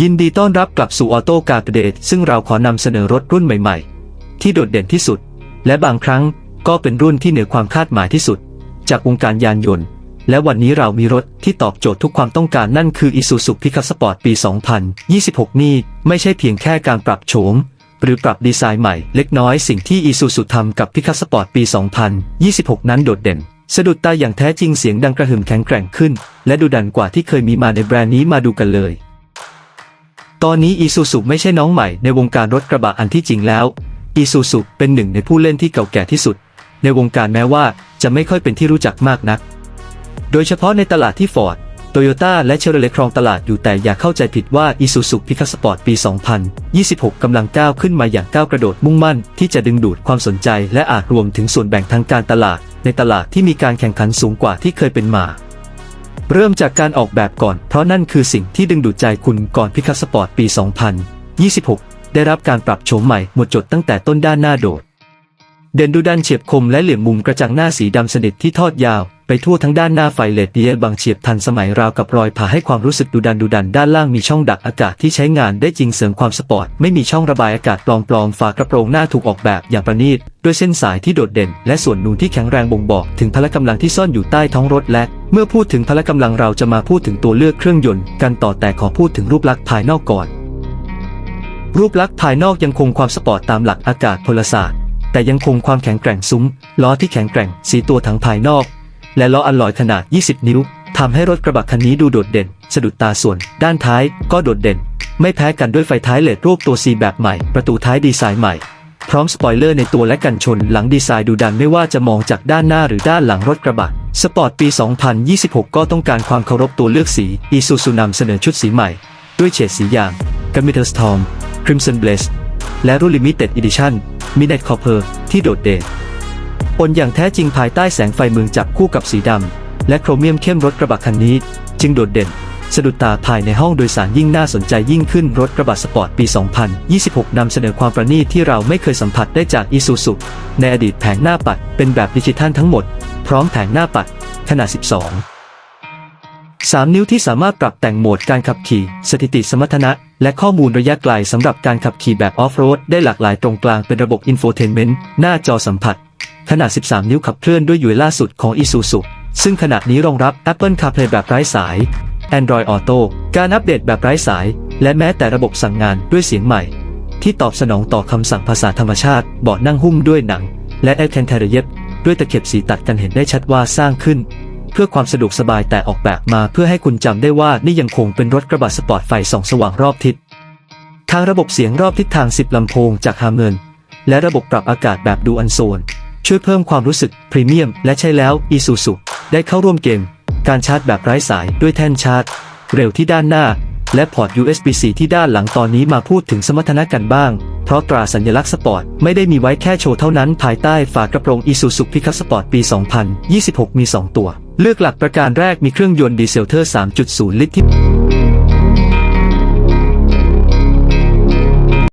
ยินดีต้อนรับกลับสู่ออโต้การ์เดตซึ่งเราขอนำเสนอรถรุ่นใหม่ๆ ที่โดดเด่นที่สุด และบางครั้งก็เป็นรุ่นที่เหนือความคาดหมายที่สุด จากวงการยานยนต์ และวันนี้เรามีรถที่ตอบโจทย์ทุกความต้องการนั่นคือ Isuzu Pickup Sport ปี 2026 นี่ไม่ใช่เพียงแค่การปรับโฉม หรือปรับดีไซน์ใหม่เล็กน้อยสิ่งที่ Isuzu ทำกับ Pickup Sport ปี 2026 นั้นโดดเด่นสะดุดตาอย่างแท้จริงเสียงดังกระหึ่มแข็งแกร่งขึ้น และดูดันกว่าที่เคยมีมาในแบรนด์นี้มาดูกันเลย ตอนนี้ Isuzu ไม่ใช่น้องใหม่ในวงการรถกระบะอันที่จริงแล้ว Isuzu เป็นหนึ่งในผู้เล่นที่เก่าแก่ที่สุด ในวงการแม้ว่าจะไม่ค่อยเป็นที่รู้จักมากนัก โดยเฉพาะในตลาดที่ Ford Toyota และเช v r o l e t ครองตลาดอยู่แต่อย่าเข้าใจผิดว่า Isuzu Pickup Sport ปี 2026 กำลังก้าวขึ้นมาอย่างก้าวกระโดดมุ่งมั่น ที่จะดึงดูดความสนใจและอาจรวมถึงส่วนแบ่งทางการตลาด ในตลาดที่มีการแข่งขันสูงกว่าที่เคยเป็นมา เริ่มจากการออกแบบก่อน เพราะนั่นคือสิ่งที่ดึงดูดใจคุณก่อนพิคัสสปอร์ตปี 2026 ได้รับการปรับโฉมใหม่หมดจดตั้งแต่ต้นด้านหน้าโดด เด่นดูดันเฉียบคมและเหลี่ยมมุมกระจังหน้าสีดำสนิทที่ทอดยาว ไปทั่วทั้งด้านหน้าไฟเลดเดียบางเฉียบทันสมัยราวกับรอยผ่าให้ความรู้สึกดูดันดูดันด้านล่างมีช่องดักอากาศที่ใช้งานได้จริงเสริมความสปอร์ตไม่มีช่องระบายอากาศปลอมๆฝากระโปรงหน้าถูกออกแบบอย่างประณีตด้วยเส้นสายที่โดดเด่น และส่วนนูนที่แข็งแรงบ่งบอก ถึงพละกำลังที่ซ่อนอยู่ใต้ท้องรถและ เมื่อพูดถึงพละกำลังเราจะมาพูดถึงตัวเลือกเครื่องยนต์กันต่อแต่ขอพูดถึงรูปลักษณ์ภายนอกก่อน รูปลักษณ์ภายนอกยังคงความสปอร์ตตามหลักอากาศพลศาสตร์ แต่ยังคงความแข็งแกร่งซุ้ม ล้อที่แข็งแกร่งสีตัวถังภายนอก และล้ออัลลอยขนาด 20 นิ้วทำให้รถกระบะคันนี้ดูโดดเด่น สะดุดตาส่วน ด้านท้ายก็โดดเด่น ไม่แพ้กันด้วยไฟท้ายเลดรูปตัว C แบบใหม่ ประตูท้ายดีไซน์ใหม่พร้อมสปอยเลอร์ในตัวและกันชนหลังดีไซน์ดูดันไม่ว่าจะมองจากด้านหน้าหรือด้านหลังรถกระบะ สปอร์ตปี 2026 ก็ต้องการความเคารพตัวเลือกสีอีซูซูนำเสนอชุดสีใหม่ ด้วยเฉดสีอย่าง g a m i t e r Storm Crimson Blaze และรุ่น Limited Edition Midnight Copper ที่โดดเด่นปนอย่างแท้จริงภายใต้แสงไฟเมืองจับคู่กับสีดำและโครเมียมเข้มรถกระบะคันนี้ จึงโดดเด่น สะดุดตาภายในห้องโดยสารยิ่งน่าสนใจยิ่งขึ้นรถกระบะสปอร์ตปี 2026 นำเสนอความประณีตที่เราไม่เคยสัมผัสได้จาก Isuzu ในอดีตแผงหน้าปัดเป็นแบบดิจิทัลทั้งหมด พร้อมแผงหน้าปัด ขนาด 12 3 นิ้วที่สามารถปรับแต่งโหมดการขับขี่ สถิติสมรรถนะ และข้อมูลระยะไกลสำหรับการขับขี่แบบออฟโรดได้หลากหลายตรงกลางเป็นระบบอินโฟเทนเมนต์หน้าจอสัมผัส ขนาด 13 นิ้วขับเคลื่อนด้วยยูล่าสุดของ Isuzu ซึ่งขณะนี้รองรับ Apple CarPlay แบบไร้สาย Android Auto การอัปเดตแบบไร้สาย และแม้แต่ระบบสั่งงานด้วยเสียงใหม่ ที่ตอบสนองต่อคำสั่งภาษาธรรมชาติเบาะนั่งหุ้มด้วยหนัง และแอลแคนเทเรเย็บด้วยตะเข็บสีตัดกันเห็นได้ชัดว่าสร้างขึ้น เพื่อความสะดวกสบายแต่ออกแบบมาเพื่อให้คุณจำได้ว่านี่ยังคงเป็นรถกระบะสปอร์ตไฟส่องสว่างรอบทิศทางระบบเสียงรอบทิศทาง 10ลำโพงจากฮาร์เมนและระบบปรับอากาศแบบดูอันโซนช่วยเพิ่มความรู้สึกพรีเมียม และใช่แล้ว Isuzu ได้เข้าร่วมเกม การชาร์จแบบไร้สายด้วยแท่นชาร์จ เร็วที่ด้านหน้า และพอร์ต USB-C ที่ด้านหลังตอนนี้มาพูดถึงสมรรถนะกันบ้าง เพราะตราสัญลักษณ์สปอร์ตไม่ได้มีไว้แค่โชว์เท่านั้น ภายใต้ฝากระโปรง Isuzu Pickup Sport ปี 2026 มี 2 ตัว เลือกหลักประการแรกมีเครื่องยนต์ดีเซลเทอร์ 3.0 ลิตรที่